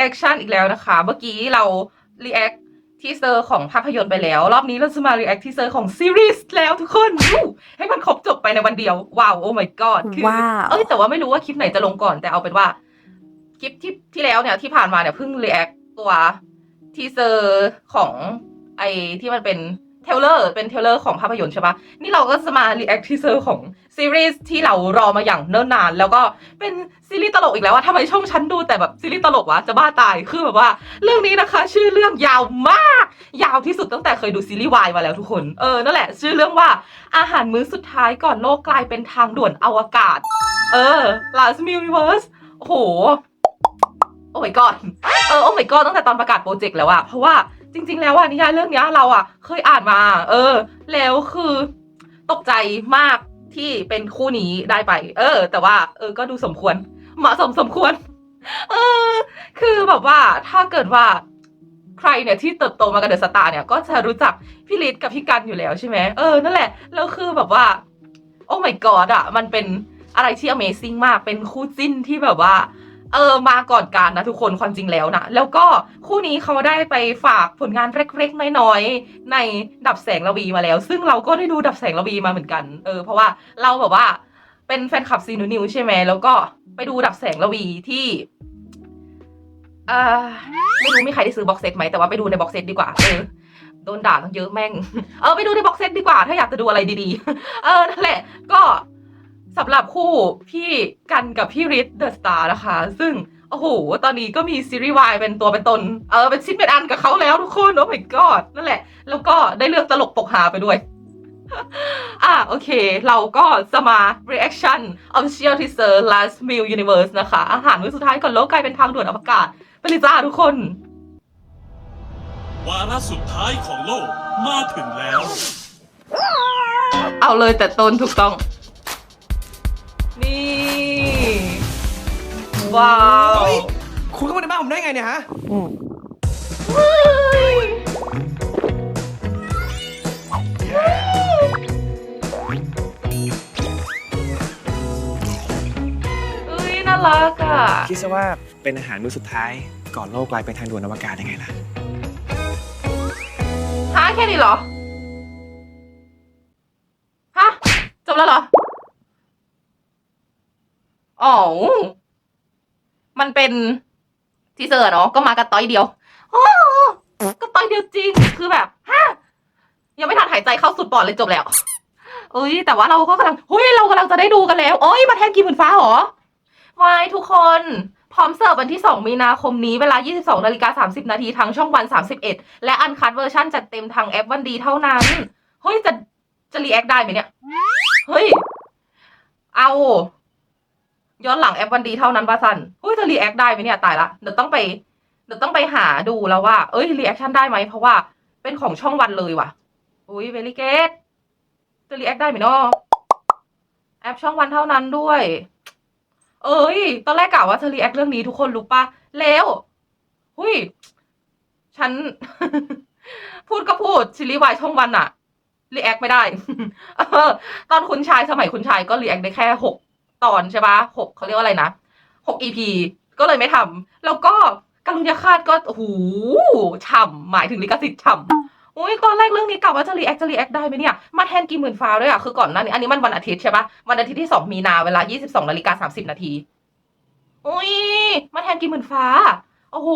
reaction อีกแล้วนะคะ เมื่อกี้เรา react ทีเซอร์ของภาพยนตร์ไปแล้ว รอบนี้เราจะมา react ทีเซอร์ของซีรีส์แล้วทุกคนวู้ให้มันครบจบไปในวันเดียว ว้าว โอ้ my god คือว้าวเอ้ยแต่ว่าไม่รู้ว่าคลิปไหนจะลงก่อนแต่เอาเป็นว่า คลิปที่ที่แล้วเนี่ยที่ผ่านมาเนี่ยเพิ่ง react ตัวทีเซอร์ของไอที่มันเป็น เทเลอร์เป็นเทเลอร์ของภาพยนตร์ใช่ปะนี่เราก็จะมา react ทีเซอร์ของซีรีส์ที่เรารอมาอย่างเนิ่นนาน แล้วก็เป็นซีรีส์ตลกอีกแล้วว่าทำไมช่องฉันดูแต่แบบซีรีส์ตลกวะจะบ้าตายคือแบบว่า เรื่องนี้นะคะ ชื่อเรื่องยาวมาก ยาวที่สุดตั้งแต่เคยดูซีรีส์วายมาแล้วทุกคนเออนั่นแหละ ชื่อเรื่องว่าอาหารมื้อสุดท้ายก่อนโลกกลายเป็นทางด่วนอวกาศ เออ last universe โอ้โหโอ้ my god เออโอ้ my god ตั้งแต่ตอนประกาศโปรเจกต์แล้วอะเพราะว่า จริง ๆ แล้วอะนิยายเรื่องนี้เราอะเคยอ่านมา เออ แล้วคือตกใจมากที่เป็นคู่นี้ได้ไป เออ แต่ว่า เออ ก็ดูสมควร เหมาะสมสมควร เออ คือแบบว่าถ้าเกิดว่าใครเนี่ยที่เติบโตมากับเดอะสตาร์เนี่ยก็จะรู้จักพี่ลิศกับพี่กันอยู่แล้วใช่ไหมเออนั่นแหละแล้วคือแบบว่า โอ้ my god อะมันเป็นอะไรที่ Amazing มากเป็นคู่จิ้นที่แบบว่า เออมาก่อนการนะทุกคนความจริงแล้วนะแล้วก็คู่นี้เขาได้ไปฝากผลงานเล็กๆน้อยๆในดับแสงระวีมาแล้ว ซึ่งเราก็ได้ดูดับแสงระวีมาเหมือนกันเออเพราะว่าเราแบบว่าเป็นแฟนคลับซีนูนิวใช่ไหมแล้วก็ไปดูดับแสงระวีที่เออไม่รู้มีใครได้ซื้อบ็อกเซตไหมแต่ว่าไปดูในบ็อกเซตดีกว่าเออโดนด่าตั้งเยอะแม่ง เออไปดูในบ็อกเซตดีกว่า ถ้าอยากจะดูอะไรดีๆ เออนั่นแหละ ก็ สำหรับคู่พี่กันกับพี่ริทเดอะสตาร์นะคะ ซึ่งโอ้โห ตอนนี้ก็มีซีรีส์วายเป็นตัวเป็นตน เออ เป็นชิ้นเป็นอันกับเขาแล้วทุกคน โอ้ my god นั่นแหละ แล้วก็ได้เลือกตลกปกหาไปด้วย อะ โอเค เราก็จะมา reaction official teaser last meal universe นะคะ อาหารมื้อสุดท้ายก่อนโลกกลายเป็นทางด่วนอวกาศ ไปเลยจ้าทุกคน วาระสุดท้ายของโลกมาถึงแล้ว เอาเลยแต่ต้นถูกต้อง นี่ ว้าว เฮ้ยคุณเข้ามาในบ้านผมได้ไงเนี่ยฮะ อืมเอ้ยน่ารักอะ คิดซะว่าเป็นอาหารมื้อสุดท้าย ก่อนโลกกลายเป็นทางด่วนอวกาศยังไงล่ะฮะแค่นี้เหรอ อ๋อ มันเป็นทีเซอร์เนาะก็มากันต้อยเดียวอ๋อก็ต้อยเดียวจริง คือแบบฮะยังไม่ทันหายใจเข้าสุดปอดเลยจบแล้วเอ้ย แต่ว่าเราก็กำลังเฮ้ยเรากำลังจะได้ดูกันแล้วโอ้ยมาแทนกีหมื่นฟ้าหรอวายทุกคนพร้อมเสิร์ฟวันที่ 2 มีนาคมนี้เวลา 22นาฬิกา30 นาทีทางช่องวัน 31 และอันคัดเวอร์ชันจัดเต็มทางแอปวันดีเท่านั้น เฮ้ย จะจะรีแอคได้ไหมเนี่ย เฮ้ย เอา ย้อนหลังแอปวันดีเท่านั้นป่ะสันเฮ้ยจะรีแอคได้ไหมเนี่ยตายละเดี๋ยวต้องไปเดี๋ยวต้องไปหาดูแล้วว่า เอ้ยรีแอคชั่นได้ไหมเพราะว่าเป็นของช่องวันเลยว่ะอุ้ยเวลิเกตจะรีแอคได้ไหมเนาะแอปช่องวันเท่านั้นด้วย เอ้ย ตอนแรกกะว่าจะรีแอคเรื่องนี้ทุกคนรู้ปะแล้วหุยฉัน พูดก็พูดซีรีส์วายช่องวันอะรีแอคไม่ได้ เออ ตอนคุณชายสมัยคุณชายก็รีแอคได้แค่หก ตอนใช่ปะหกเขาเรียกว่าอะไรนะหกอีพีก็เลยไม่ทำแล้วก็การุญยฆาตก็โอ้โหฉ่ำหมายถึงลิขสิทธิ์ฉ่ำอุ้ยตอนแรกเรื่องนี้กะว่าจะรีแอคจะรีแอคได้ไหมเนี่ย มาแทนกี่หมื่นฟ้าด้วยอะคือก่อนหน้านี้อันนี้มันวันอาทิตย์ใช่ปะวันอาทิตย์ที่สองมีนาเวลา 22นาฬิกา30นาทีอุ้ยมาแทนกี่หมื่นฟ้าโอ้โห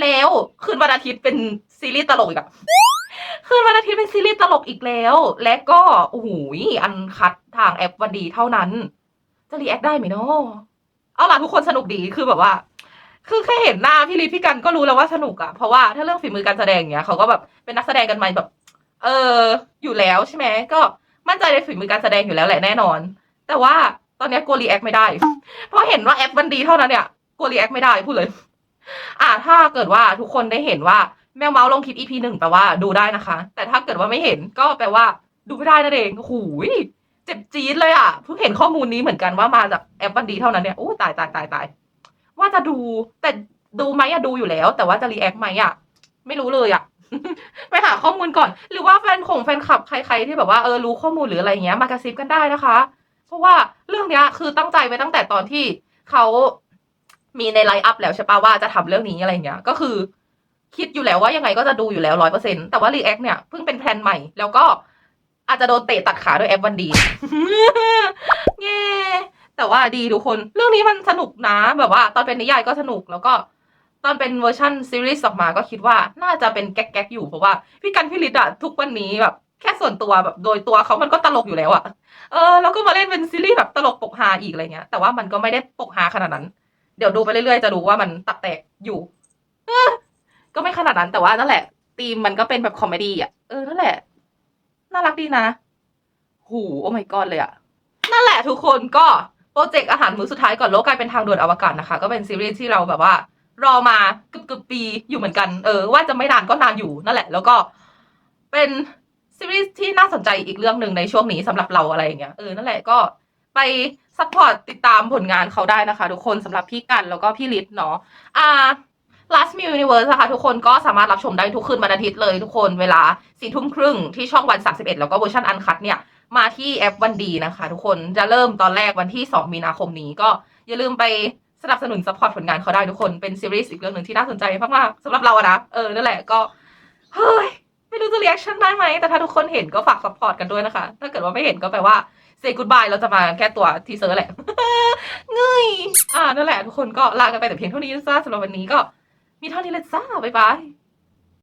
แล้วคืนวันอาทิตย์เป็นซีรีส์ตลกอีกอะ คืนวันอาทิตย์เป็นซีรีส์ตลกอีกแล้ว และก็โอ้โหอันคัดทางแอปวันดีเท่านั้น จะรีแอคได้ไหมเนาะเอาล่ะทุกคนสนุกดีคือแบบว่า คือแค่เห็นหน้าพี่ลิศพี่กันก็รู้แล้วว่าสนุกอะเพราะว่าถ้าเรื่องฝีมือการแสดงเนี้ยเขาก็แบบเป็นนักแสดงกันมาแบบ เออ อยู่แล้วใช่ไหมก็มั่นใจในฝีมือการแสดงอยู่แล้วแหละแน่นอน แต่ว่าตอนนี้กลัวรีแอคไม่ได้ เพราะเห็นว่าแอปมันดีเท่านั้นเนี่ยกลัวรีแอคไม่ได้พูดเลย อ่าถ้าเกิดว่าทุกคนได้เห็นว่า แมวเมาส์ลงคลิป EP หนึ่งแปลว่าดูได้นะคะ แต่ถ้าเกิดว่าไม่เห็นก็แปลว่า ดูไม่ได้นั่นเองโอ้โหเจ็บจี๊ดเลยอะเพิ่งเห็นข้อมูลนี้เหมือนกันว่ามาจากแอปวันดีเท่านั้นเนี่ยโอ้ตายตายตายตายว่าจะดูแต่ดูไหมอะดูอยู่แล้ว แต่ว่าจะรีแอคไหมอะไม่รู้เลยอะไปหาข้อมูลก่อน หรือว่าแฟนของแฟนคลับใครๆที่แบบว่าเออรู้ข้อมูลหรืออะไรเงี้ยมากระซิบกันได้นะคะ เพราะว่าเรื่องเนี้ยคือตั้งใจไว้ตั้งแต่ตอนที่เขามีในไลน์อัพแล้วใช่ปะว่าจะทำเรื่องนี้อะไรเงี้ย ก็คือ คิดอยู่แล้วว่ายังไงก็จะดูอยู่แล้วร้อยเปอร์เซ็นต์แต่ว่ารีแอคเนี่ยเพิ่งเป็นแพลนใหม่ แล้วก็อาจจะโดนเตะตัดขาด้วยแอปวันดีเย้แต่ว่าดีทุกคน เรื่องนี้มันสนุกนะแบบว่า ตอนเป็นนิยายก็สนุกแล้วก็ตอนเป็นเวอร์ชันซีรีส์ออกมาก็คิดว่าน่าจะเป็นแก๊กๆอยู่เพราะว่าพี่กันพี่ลิดอะทุกวันนี้แบบแค่ส่วนตัวแบบโดยตัวเขามันก็ตลกอยู่แล้วอะเออแล้วก็มาเล่นเป็นซีรีส์แบบตลกปกฮาอีกอะไรเงี้ย แต่ว่ามันก็ไม่ได้ปกฮาขนาดนั้น เดี๋ยวดูไปเรื่อยๆจะรู้ว่ามันตับแตกอยู่ นาดนั้นแต่ว่านั่นแหละธีมมันก็เป็นแบบคอมเมดี้อะเออนั่นแหละ น่ารักดีนะ หูโอ้ my god เลยอะ นั่นแหละทุกคนก็โปรเจกต์อาหารมื้อสุดท้ายก่อนโลกกลายเป็นทางด่วนอวกาศนะคะ ก็เป็นซีรีส์ที่เราแบบว่า รอมาเกือบเกือบปีอยู่เหมือนกันเออว่าจะไม่นานก็นานอยู่นั่นแหละ แล้วก็เป็นซีรีส์ที่น่าสนใจอีกเรื่องหนึ่งในช่วงนี้สำหรับเราอะไรอย่างเงี้ยเออนั่นแหละก็ไปซัพพอร์ตติดตามผลงานเขาได้นะคะ ทุกคนสำหรับพี่กันแล้วก็พี่ลิศเนาะอ่า Last m i l Universe นะคะทุกคนก็สามารถรับชมได้ทุกคืนวันอาทิตย์เลยทุกคนเวลาสี่ทุ่มครึ่งที่ช่องวัน 31 แล้วก็เวอร์ชันอันคัดเนี่ย มาที่แอปวันดีนะคะ ทุกคนจะเริ่มตอนแรกวันที่ 2 มีนาคมนี้ก็อย่าลืมไปสนับสนุนซัพพอร์ตผลงานเขาได้ทุกคนเป็นซีรีส์อีกเรื่องหนึ่งที่น่าสนใจมากๆสำหรับเราอะนะเออนั่นแหละก็เฮ้ยไม่รู้จะเรีแอคชั่นได้ไหมแต่ถ้าทุกคนเห็นก็ฝากซัพพอร์ตกันด้วยนะคะ ถ้าเกิดว่าไม่เห็นก็แปลว่า say goodbye เราจะมาแค่ตัวทีเซอร์แหละเงยอ่านั่นแหละทุกคนก็ลากันไปแต่เพียงเท่านี้นะจ้าสำหรับวันนี้ก็ มีเท่านี้เลยจ้าบ๊ายบาย